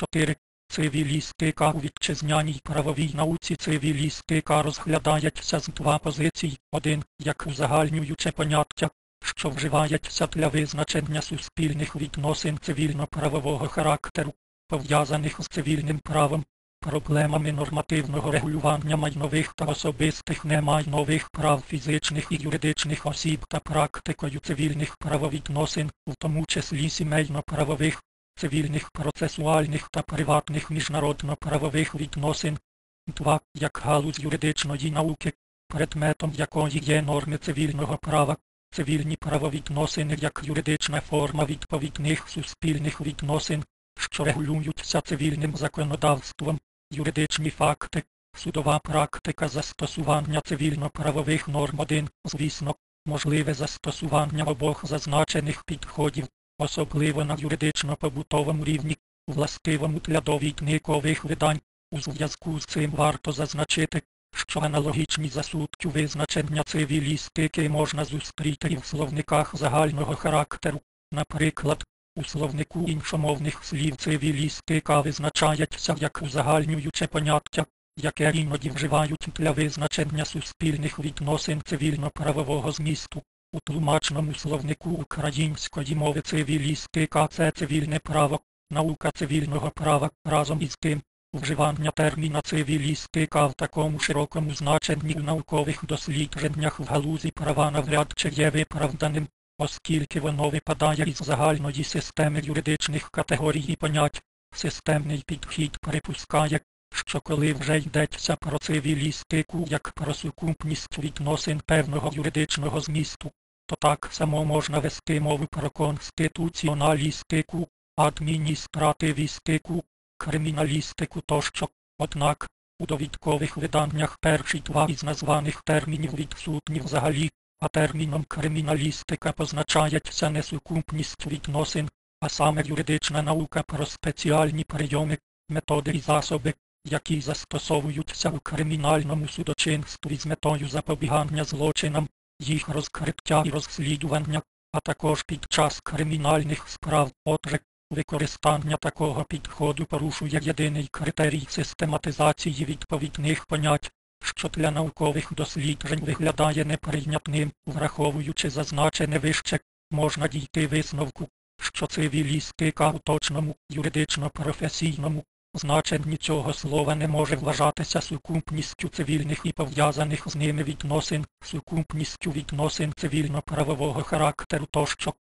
4. Цивілістика у вітчизняній правовій науці цивілістика розглядається з два позицій. Один як узагальнююче поняття, що вживається для визначення суспільних відносин цивільно-правового характеру, пов'язаних з цивільним правом, проблемами нормативного регулювання майнових та особистих немайнових прав фізичних і юридичних осіб та практикою цивільних правовідносин, в тому числі сімейно-правових, цивільних процесуальних та приватних міжнародно-правових відносин. 2. Як галузь юридичної науки, предметом якої є норми цивільного права, цивільні правовідносини як юридична форма відповідних суспільних відносин, що регулюються цивільним законодавством, юридичні факти, судова практика застосування цивільно-правових норм 1, звісно, можливе застосування обох зазначених підходів, особливо на юридично-побутовому рівні, властивому для довідникових видань. У зв'язку з цим варто зазначити, що аналогічні засудки визначення цивілістики можна зустріти і в словниках загального характеру. Наприклад, у словнику іншомовних слів цивілістика визначається як узагальнююче поняття, яке іноді вживають для визначення суспільних відносин цивільно-правового змісту. У тлумачному словнику української мови цивілістика це цивільне право, наука цивільного права разом із тим. Вживання терміна цивілістика в такому широкому значенні у наукових дослідженнях в галузі права навряд чи є виправданим, оскільки воно випадає із загальної системи юридичних категорій і понять. Системний підхід припускає, що коли вже йдеться про цивілістику як про сукупність відносин певного юридичного змісту, то так само можна вести мову про конституціоналістику, адміністративістику, криміналістику тощо. Однак, у довідкових виданнях перші два із названих термінів відсутні взагалі, а терміном криміналістика позначається не сукупність відносин, а саме юридична наука про спеціальні прийоми, методи і засоби, які застосовуються у кримінальному судочинстві з метою запобігання злочинам, їх розкриття і розслідування, а також під час кримінальних справ. Отже, використання такого підходу порушує єдиний критерій систематизації відповідних понять, що для наукових досліджень виглядає неприйнятним, враховуючи зазначене вище, можна дійти висновку, що цивілістика у точному юридично-професійному значенні цього слова не може вважатися сукупністю цивільних і пов'язаних з ними відносин, сукупністю відносин цивільно-правового характеру тощо.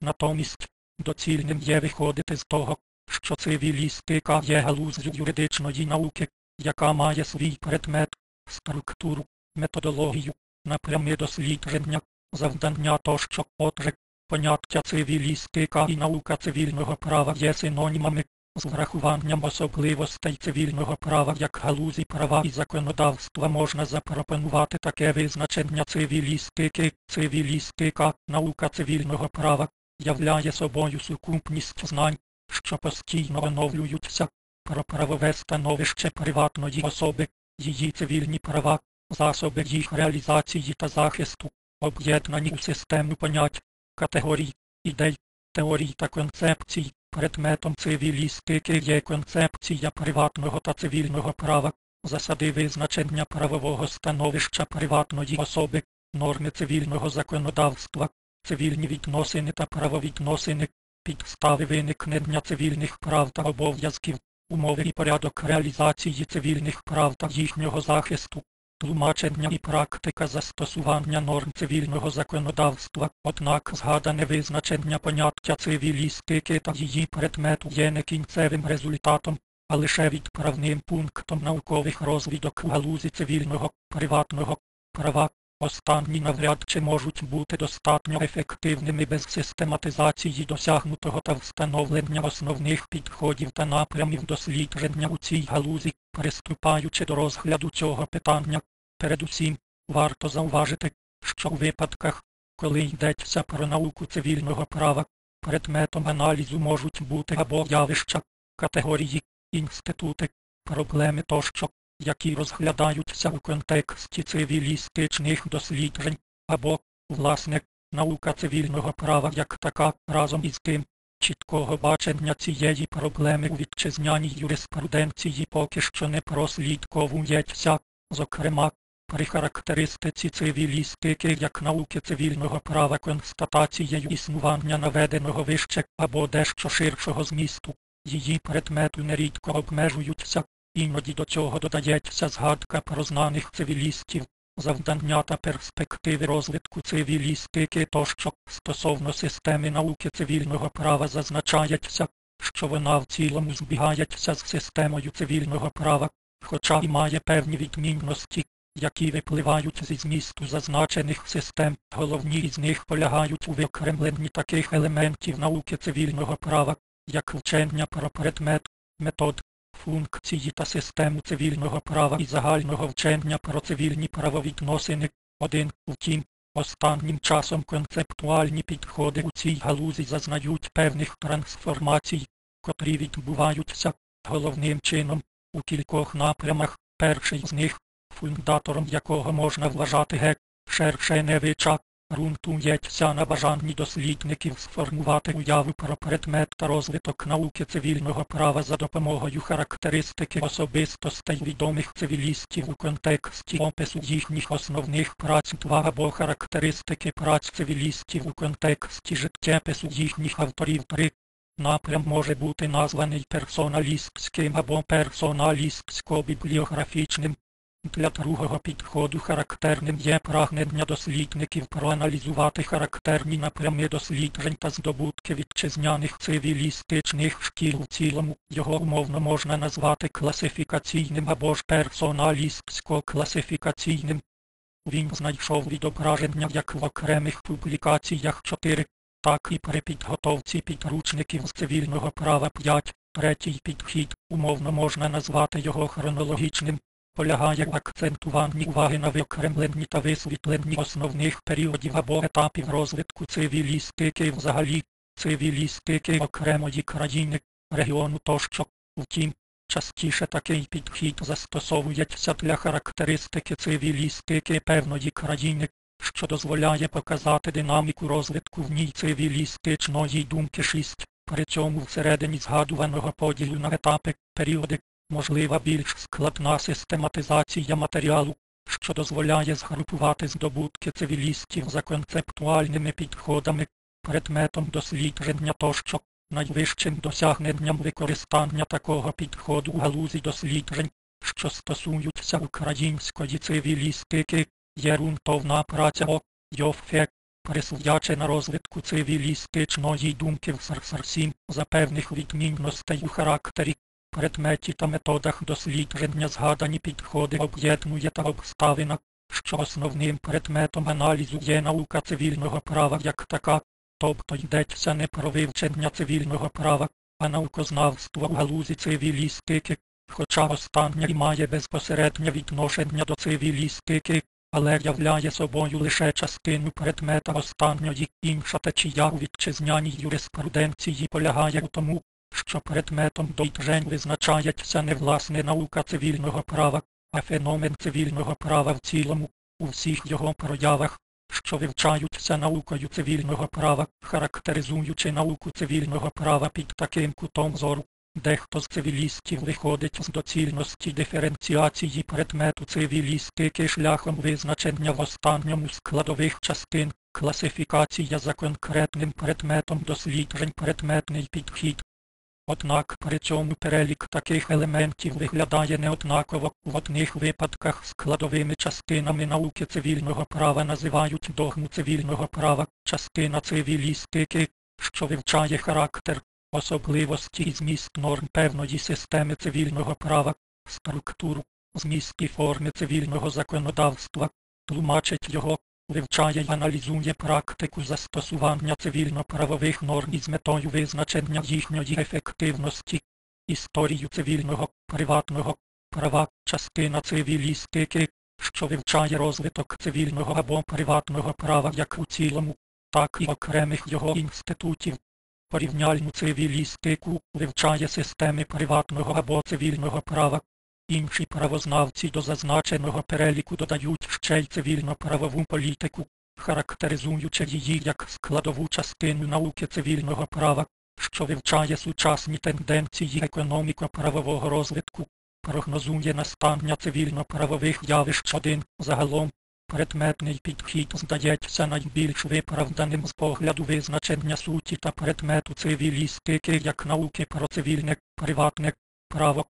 Натомість, доцільним є виходити з того, що цивілістика є галузю юридичної науки, яка має свій предмет, структуру, методологію, напрями дослідження, завдання тощо. Отже, поняття цивілістика і наука цивільного права є синонімами, з врахуванням особливостей цивільного права як галузі права і законодавства можна запропонувати таке визначення цивілістики. Цивілістика, наука цивільного права, являє собою сукупність знань, що постійно оновлюються, про правове становище приватної особи, її цивільні права, засоби їх реалізації та захисту, об'єднані у систему понять, категорій, ідей, теорій та концепцій. Предметом цивілістики є концепція приватного та цивільного права, засади визначення правового становища приватної особи, норми цивільного законодавства, цивільні відносини та правовідносини, підстави виникнення цивільних прав та обов'язків, умови і порядок реалізації цивільних прав та їхнього захисту, тлумачення і практика застосування норм цивільного законодавства, однак згадане визначення поняття цивілістики та її предмету є не кінцевим результатом, а лише відправним пунктом наукових розвідок у галузі цивільного, приватного права. Останні навряд чи можуть бути достатньо ефективними без систематизації досягнутого та встановлення основних підходів та напрямів дослідження у цій галузі, приступаючи до розгляду цього питання, передусім варто зауважити, що у випадках, коли йдеться про науку цивільного права, предметом аналізу можуть бути або явища, категорії, інститути, проблеми тощо, які розглядаються у контексті цивілістичних досліджень, або, власне, наука цивільного права як така разом із тим, Чіткого бачення цієї проблеми у вітчизняній юриспруденції поки що не прослідковується, зокрема, при характеристиці цивілістики як науки цивільного права констатацією існування наведеного вище або дещо ширшого змісту, її предмету нерідко обмежуються, іноді до цього додається згадка про знаних цивілістів, завдання та перспективи розвитку цивілістики тощо стосовно системи науки цивільного права зазначається, що вона в цілому збігається з системою цивільного права, хоча і має певні відмінності, які випливають зі змісту зазначених систем. Головні із них полягають у виокремленні таких елементів науки цивільного права, як вчення про предмет, метод, функції та систему цивільного права і загального вчення про цивільні правовідносини. Один, втім, останнім часом концептуальні підходи у цій галузі зазнають певних трансформацій, котрі відбуваються головним чином у кількох напрямах. Перший з них, фундатором якого можна вважати гек, Шершеневича, ґрунтується на бажанні дослідників сформувати уяву про предмет та розвиток науки цивільного права за допомогою характеристики особистостей відомих цивілістів у контексті опису їхніх основних праць два або характеристики праць цивілістів у контексті життєпису їхніх авторів три. Напрям може бути названий персоналістським або персоналістсько-бібліографічним. Для другого підходу характерним є прагнення дослідників проаналізувати характерні напрями досліджень та здобутки вітчизняних цивілістичних шкіл в цілому. Його умовно можна назвати класифікаційним або ж персоналістсько-класифікаційним. Він знайшов відображення як в окремих публікаціях 4, так і при підготовці підручників з цивільного права 5. Третій підхід умовно можна назвати його хронологічним полягає в акцентуванні уваги на виокремленні та висвітленні основних періодів або етапів розвитку цивілістики взагалі, цивілістики окремої країни, регіону тощо. Втім, частіше такий підхід застосовується для характеристики цивілістики певної країни, що дозволяє показати динаміку розвитку в ній цивілістичної думки 6. При цьому всередині згадуваного поділу на етапи, періоди, можлива більш складна систематизація матеріалу, що дозволяє згрупувати здобутки цивілістів за концептуальними підходами, предметом дослідження тощо, найвищим досягненням використання такого підходу у галузі досліджень, що стосуються української цивілістики, є ґрунтовна праця О. Йофе, присвячена розвитку цивілістичної думки в СРСР-7 за певних відмінностей у характері, предметі та методах дослідження згадані підходи об'єднує та обставина, що основним предметом аналізу є наука цивільного права як така, тобто йдеться не про вивчення цивільного права, а наукознавство в галузі цивілістики, хоча останнє і має безпосереднє відношення до цивілістики, але являє собою лише частину предмета останньої, інша течія у вітчизняній юриспруденції полягає у тому, що предметом доїджень визначається не власне наука цивільного права, а феномен цивільного права в цілому, у всіх його проявах, що вивчаються наукою цивільного права, характеризуючи науку цивільного права під таким кутом зору. Дехто з цивілістів виходить з доцільності диференціації предмету цивілістики шляхом визначення в останньому складових частин, класифікація за конкретним предметом досліджень предметний підхід, Однак при цьому перелік таких елементів виглядає неоднаково. В одних випадках складовими частинами науки цивільного права називають догму цивільного права, частина цивілістики, що вивчає характер, особливості і зміст норм певної системи цивільного права, структуру, зміст і форми цивільного законодавства, тлумачить його, вивчає й аналізує практику застосування цивільно-правових норм із метою визначення їхньої ефективності, історію цивільного, приватного права, частина цивілістики, що вивчає розвиток цивільного або приватного права як у цілому, так і окремих його інститутів. Порівняльну цивілістику вивчає системи приватного або цивільного права, Інші правознавці до зазначеного переліку додають ще й цивільно-правову політику, характеризуючи її як складову частину науки цивільного права, що вивчає сучасні тенденції економіко-правового розвитку, прогнозує настання цивільно-правових явищ один загалом. Предметний підхід здається найбільш виправданим з погляду визначення суті та предмету цивілістики як науки про цивільне, приватне право,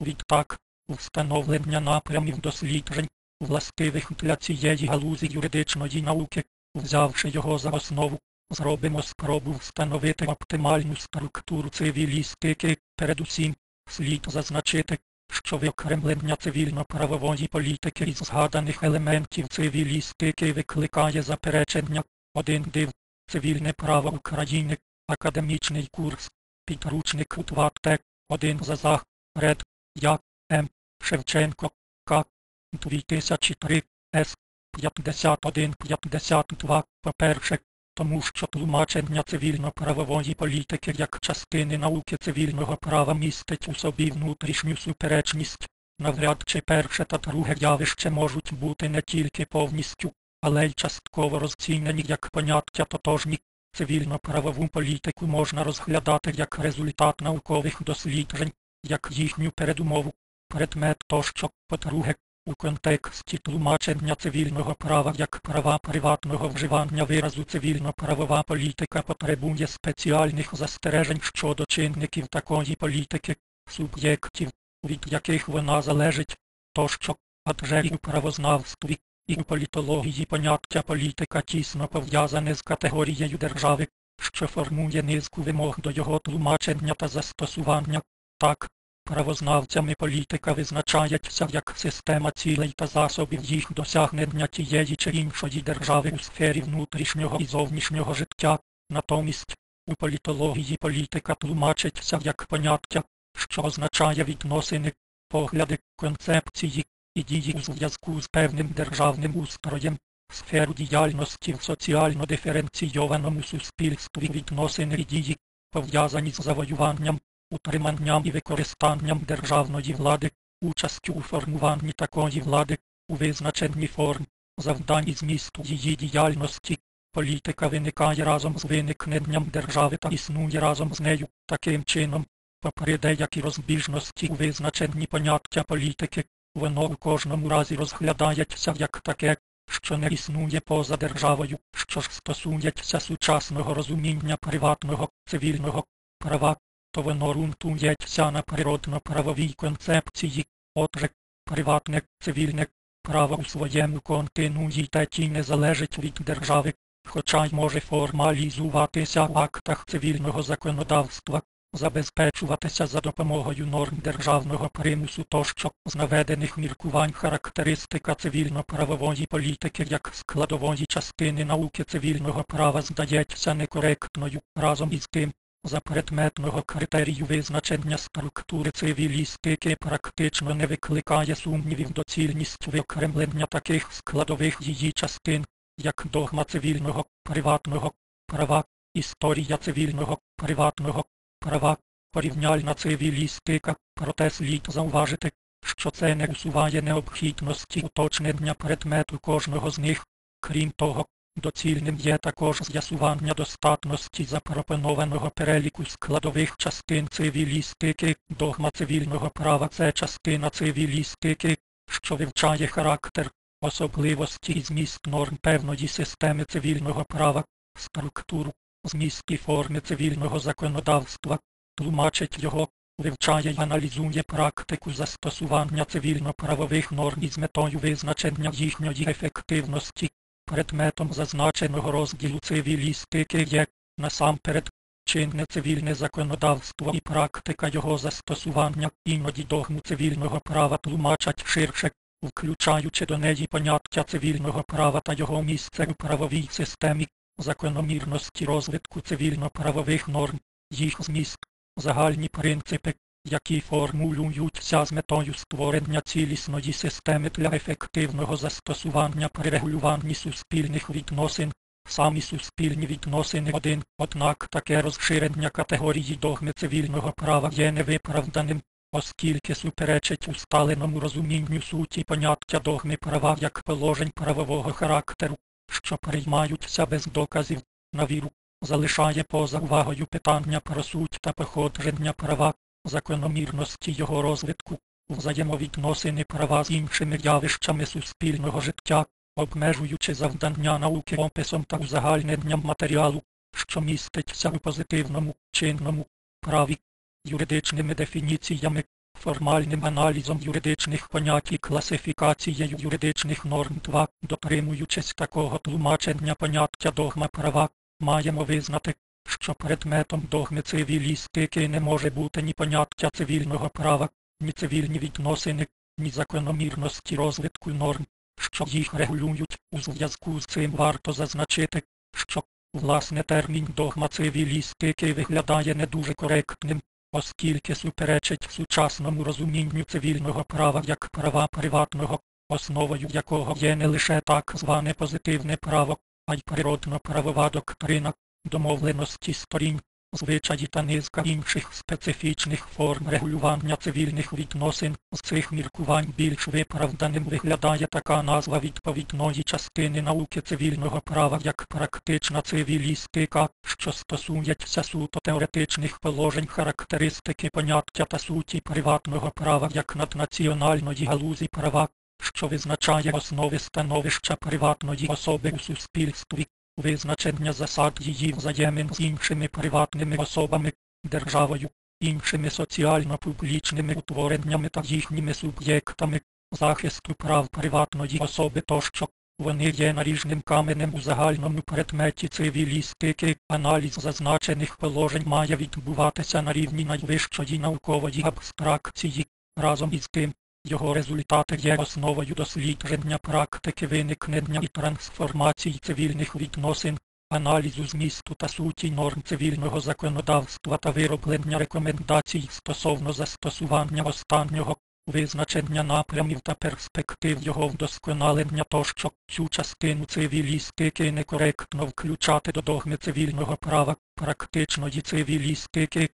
відтак встановлення напрямів досліджень, властивих для цієї галузі юридичної науки, взявши його за основу, зробимо спробу встановити оптимальну структуру цивілістики, передусім, слід зазначити, що виокремлення цивільно-правової політики із згаданих елементів цивілістики викликає заперечення, один див, цивільне право України, академічний курс, підручник УТВАТЕК, один зазах, ред, Я, М. Шевченко, К. 2003, С. 51-52, по-перше, тому що тлумачення цивільно-правової політики як частини науки цивільного права містить у собі внутрішню суперечність. Навряд чи перше та друге явище можуть бути не тільки повністю, але й частково розцінені як поняття тотожні. Цивільно-правову політику можна розглядати як результат наукових досліджень, як їхню передумову, предмет тощо, по-друге, у контексті тлумачення цивільного права як права приватного вживання виразу цивільно-правова політика потребує спеціальних застережень щодо чинників такої політики, суб'єктів, від яких вона залежить, тощо, адже і у правознавстві, і у політології поняття політика тісно пов'язане з категорією держави, що формує низку вимог до його тлумачення та застосування. Так, Правознавцями політика визначається як система цілей та засобів їх досягнення тієї чи іншої держави у сфері внутрішнього і зовнішнього життя, натомість у політології політика тлумачиться як поняття, що означає відносини, погляди, концепції і дії у зв'язку з певним державним устроєм, сферу діяльності в соціально диференційованому суспільстві. Відносини і дії, пов'язані з завоюванням утриманням і використанням державної влади, участю у формуванні такої влади, у визначенні форм, завдань і змісту її діяльності. Політика виникає разом з виникненням держави та існує разом з нею таким чином, попри деякі розбіжності у визначенні поняття політики, воно у кожному разі розглядається як таке, що не існує поза державою, що ж стосується сучасного розуміння приватного, цивільного права, то воно ґрунтується на природно-правовій концепції, отже, приватне цивільне право у своєму континуїтеті не залежить від держави, хоча й може формалізуватися в актах цивільного законодавства, забезпечуватися за допомогою норм державного примусу тощо з наведених міркувань характеристика цивільно-правової політики як складової частини науки цивільного права здається некоректною разом із тим. За предметного критерію визначення структури цивілістики практично не викликає сумнівів доцільність виокремлення таких складових її частин, як догма цивільного, приватного права, історія цивільного, приватного права, порівняльна цивілістика, проте слід зауважити, що це не усуває необхідності уточнення предмету кожного з них, крім того, Доцільним є також з'ясування достатності запропонованого переліку складових частин цивілістики, догма цивільного права це частина цивілістики, що вивчає характер, особливості і зміст норм певної системи цивільного права, структуру, зміст і форми цивільного законодавства, тлумачить його, вивчає й аналізує практику застосування цивільно-правових норм із метою визначення їхньої ефективності. Предметом зазначеного розділу цивілістики є насамперед чинне цивільне законодавство і практика його застосування іноді догму цивільного права тлумачать ширше, включаючи до неї поняття цивільного права та його місце у правовій системі, закономірності розвитку цивільно-правових норм, їх зміст, загальні принципи, які формулюються з метою створення цілісної системи для ефективного застосування при регулюванні суспільних відносин, самі суспільні відносини один, однак таке розширення категорії догми цивільного права є невиправданим, оскільки суперечить усталеному розумінню суті поняття догми права як положень правового характеру, що приймаються без доказів на віру. залишає поза увагою питання про суть та походження права, закономірності його розвитку, взаємовідносини права з іншими явищами суспільного життя, обмежуючи завдання науки описом та узагальненням матеріалу, що міститься у позитивному, чинному праві, юридичними дефініціями, формальним аналізом юридичних понять і класифікацією юридичних норм 2, дотримуючись такого тлумачення поняття догма права, маємо визнати, що предметом догми цивілістики не може бути ні поняття цивільного права, ні цивільні відносини, ні закономірності розвитку норм, що їх регулюють. У зв'язку з цим варто зазначити, що власне термін догма цивілістики виглядає не дуже коректним, оскільки суперечить сучасному розумінню цивільного права як права приватного, основою якого є не лише так зване позитивне право, а й природно-правова доктрина, домовленості сторін, звичаї та низка інших специфічних форм регулювання цивільних відносин. З цих міркувань більш виправданим виглядає така назва відповідної частини науки цивільного права як практична цивілістика, що стосується суто теоретичних положень характеристики поняття та суті приватного права як наднаціональної галузі права. Що визначає основи становища приватної особи у суспільстві, визначення засад її взаємин з іншими приватними особами, державою, іншими соціально-публічними утвореннями та їхніми суб'єктами, захисту прав приватної особи тощо. Вони є наріжним каменем у загальному предметі цивілістики. Аналіз зазначених положень має відбуватися на рівні найвищої наукової абстракції. Разом із тим, його результати є основою дослідження практики виникнення і трансформації цивільних відносин, аналізу змісту та суті норм цивільного законодавства та вироблення рекомендацій стосовно застосування останнього, визначення напрямів та перспектив його вдосконалення тощо цю частину цивілістики некоректно включати до догми цивільного права, практичної цивілістики.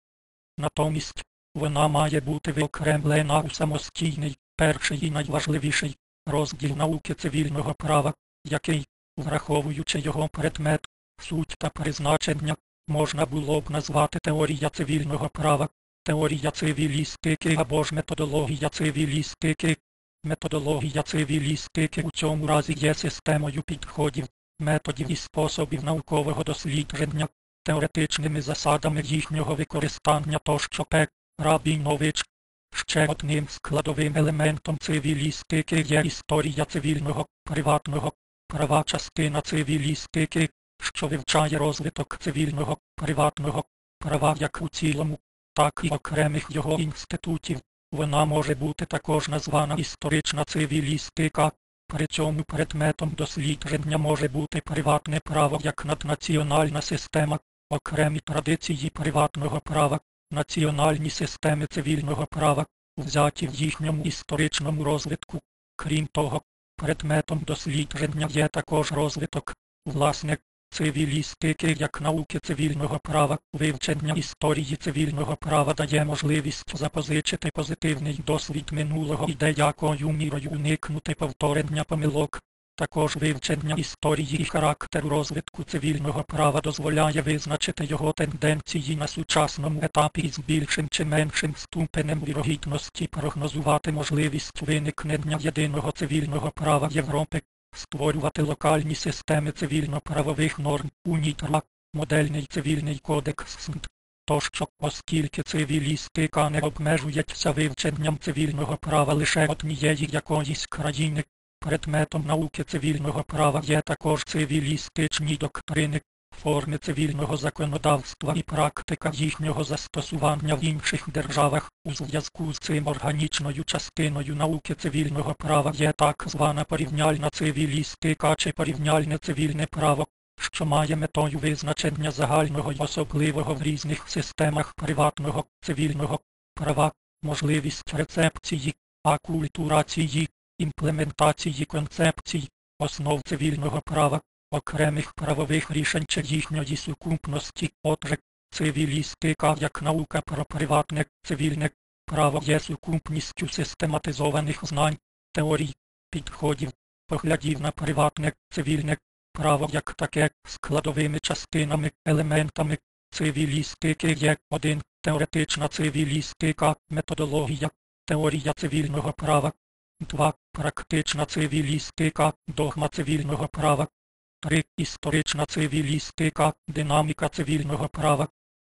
Натомість, вона має бути виокремлена у самостійний, перший і найважливіший розділ науки цивільного права, який, враховуючи його предмет, суть та призначення, можна було б назвати теорія цивільного права, теорія цивілістики або ж методологія цивілістики. Методологія цивілістики у цьому разі є системою підходів, методів і способів наукового дослідження, теоретичними засадами їхнього використання тощо П. Рабінович. Ще одним складовим елементом цивілістики є історія цивільного, приватного права частина цивілістики, що вивчає розвиток цивільного, приватного права як у цілому, так і окремих його інститутів. Вона може бути також названа історична цивілістика, при цьому предметом дослідження може бути приватне право як наднаціональна система, окремі традиції приватного права, національні системи цивільного права, взяті в їхньому історичному розвитку. Крім того, предметом дослідження є також розвиток, власне, цивілістики як науки цивільного права, вивчення історії цивільного права дає можливість запозичити позитивний досвід минулого і деякою мірою уникнути повторення помилок. Також вивчення історії і характеру розвитку цивільного права дозволяє визначити його тенденції на сучасному етапі із більшим чи меншим ступенем вірогідності прогнозувати можливість виникнення єдиного цивільного права Європи, створювати локальні системи цивільно-правових норм, УНІТРА, модельний цивільний кодекс СНД. Тощо, оскільки цивілістика не обмежується вивченням цивільного права лише однієї якоїсь країни, Предметом науки цивільного права є також цивілістичні доктрини, форми цивільного законодавства і практика їхнього застосування в інших державах. У зв'язку з цим органічною частиною науки цивільного права є так звана порівняльна цивілістика чи порівняльне цивільне право, що має метою визначення загального й особливого в різних системах приватного цивільного права, можливість рецепції, акультурації, імплементації концепцій, основ цивільного права, окремих правових рішень чи їхньої сукупності, отже, цивілістика як наука про приватне цивільне право є сукупністю систематизованих знань, теорій, підходів, поглядів на приватне цивільне право як таке складовими частинами, елементами цивілістики є один теоретична цивілістика, методологія, теорія цивільного права, 2. Практична цивілістика, догма цивільного права, 3. Історична цивілістика, динаміка цивільного права,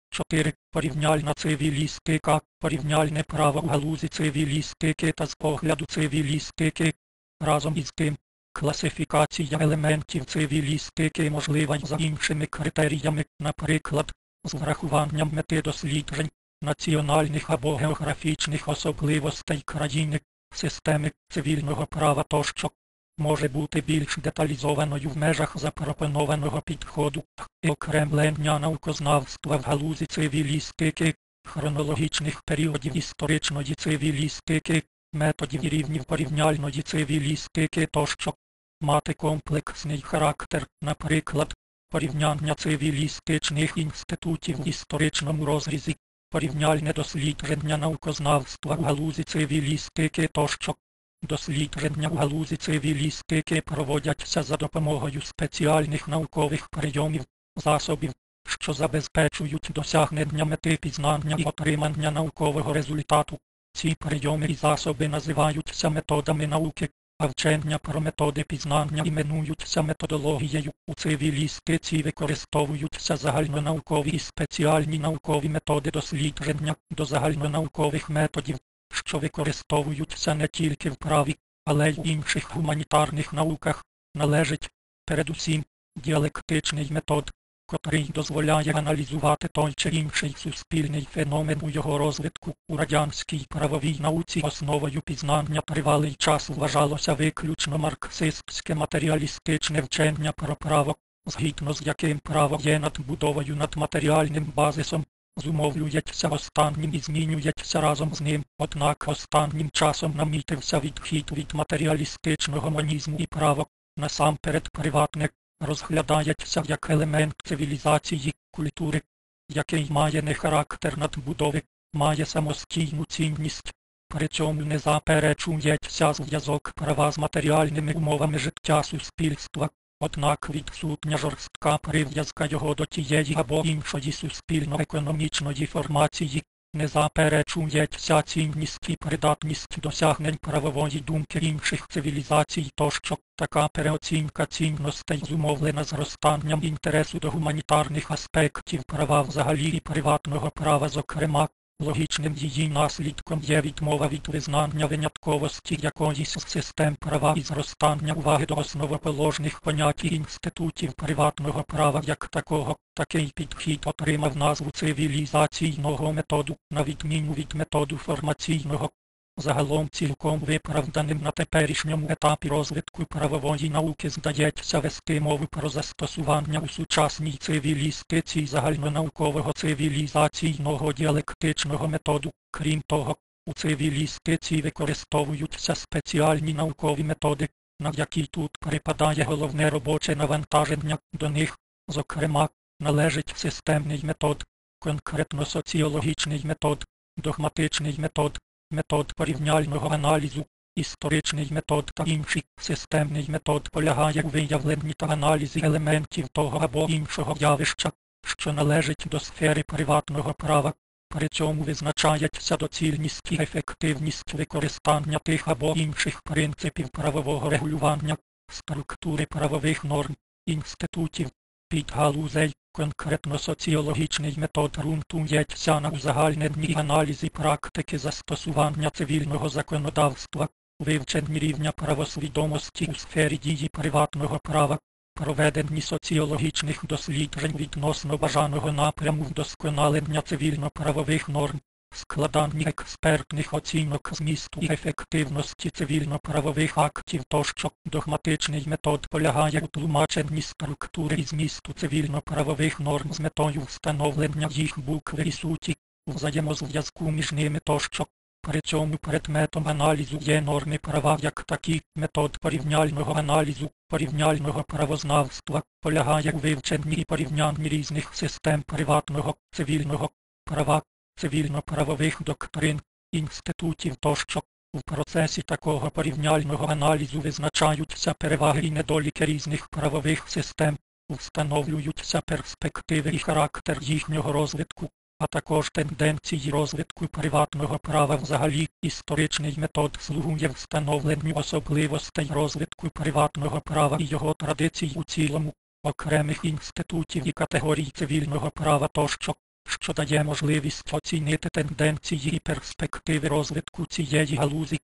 4. Порівняльна цивілістика, порівняльне право в галузі цивілістики та з погляду цивілістики. Разом із тим, класифікація елементів цивілістики можлива за іншими критеріями, наприклад, з врахуванням мети досліджень, національних або географічних особливостей країни, системи цивільного права тощо може бути більш деталізованою в межах запропонованого підходу і окремлення наукознавства в галузі цивілістики, хронологічних періодів історичної цивілістики, методів і рівнів порівняльної цивілістики тощо. Мати комплексний характер, наприклад, порівняння цивілістичних інститутів в історичному розрізі, порівняльне дослідження наукознавства в галузі цивілістики тощо. Дослідження в галузі цивілістики проводяться за допомогою спеціальних наукових прийомів, засобів, що забезпечують досягнення мети пізнання і отримання наукового результату. Ці прийоми і засоби називаються методами науки, а вчення про методи пізнання іменуються методологією. У цивілістиці використовуються загальнонаукові і спеціальні наукові методи дослідження до загальнонаукових методів, що використовуються не тільки в праві, але й в інших гуманітарних науках, належить, передусім, діалектичний метод, котрий дозволяє аналізувати той чи інший суспільний феномен у його розвитку. У радянській правовій науці основою пізнання тривалий час вважалося виключно марксистське матеріалістичне вчення про право, згідно з яким право є надбудовою над матеріальним базисом, зумовлюється останнім і змінюється разом з ним, однак останнім часом намітився відхід від матеріалістичного монізму і право, насамперед приватне, розглядається як елемент цивілізації, культури, який має не характер надбудови, має самостійну цінність, при цьому не заперечується зв'язок права з матеріальними умовами життя суспільства, однак відсутня жорстка прив'язка його до тієї або іншої суспільно-економічної формації, не заперечується цінність і придатність досягнень правової думки інших цивілізацій тощо така переоцінка цінностей зумовлена зростанням інтересу до гуманітарних аспектів права взагалі і приватного права зокрема. Логічним її наслідком є відмова від визнання винятковості якоїсь з систем права і зростання уваги до основоположних понять інститутів приватного права як такого. Такий підхід отримав назву цивілізаційного методу, на відміну від методу формаційного. Загалом цілком виправданим на теперішньому етапі розвитку правової науки здається вести мову про застосування у сучасній цивілістиці загальнонаукового цивілізаційного діалектичного методу. Крім того, у цивілістиці використовуються спеціальні наукові методи, на які тут припадає головне робоче навантаження до них, зокрема, належить системний метод, конкретно соціологічний метод, догматичний метод метод порівняльного аналізу, історичний метод та інший системний метод полягає у виявленні та аналізі елементів того або іншого явища, що належить до сфери приватного права. При цьому визначається доцільність і ефективність використання тих або інших принципів правового регулювання, структури правових норм, інститутів, підгалузей, Конкретно соціологічний метод ґрунтується на узагальненні аналізі практики застосування цивільного законодавства, вивченні рівня правосвідомості у сфері дії приватного права, проведенні соціологічних досліджень відносно бажаного напряму вдосконалення цивільно-правових норм, складання експертних оцінок змісту і ефективності цивільно-правових актів тощо догматичний метод полягає у тлумаченні структури і змісту цивільно-правових норм з метою встановлення їх букви і суті, взаємозв'язку між ними тощо. При цьому предметом аналізу є норми права як такі, метод порівняльного аналізу, порівняльного правознавства полягає у вивченні і порівнянні різних систем приватного, цивільного права, цивільно-правових доктрин, інститутів тощо, У процесі такого порівняльного аналізу визначаються переваги і недоліки різних правових систем, встановлюються перспективи і характер їхнього розвитку, а також тенденції розвитку приватного права взагалі. Історичний метод слугує встановленню особливостей розвитку приватного права і його традицій у цілому, окремих інститутів і категорій цивільного права тощо, що дає можливість оцінити тенденції і перспективи розвитку цієї галузі.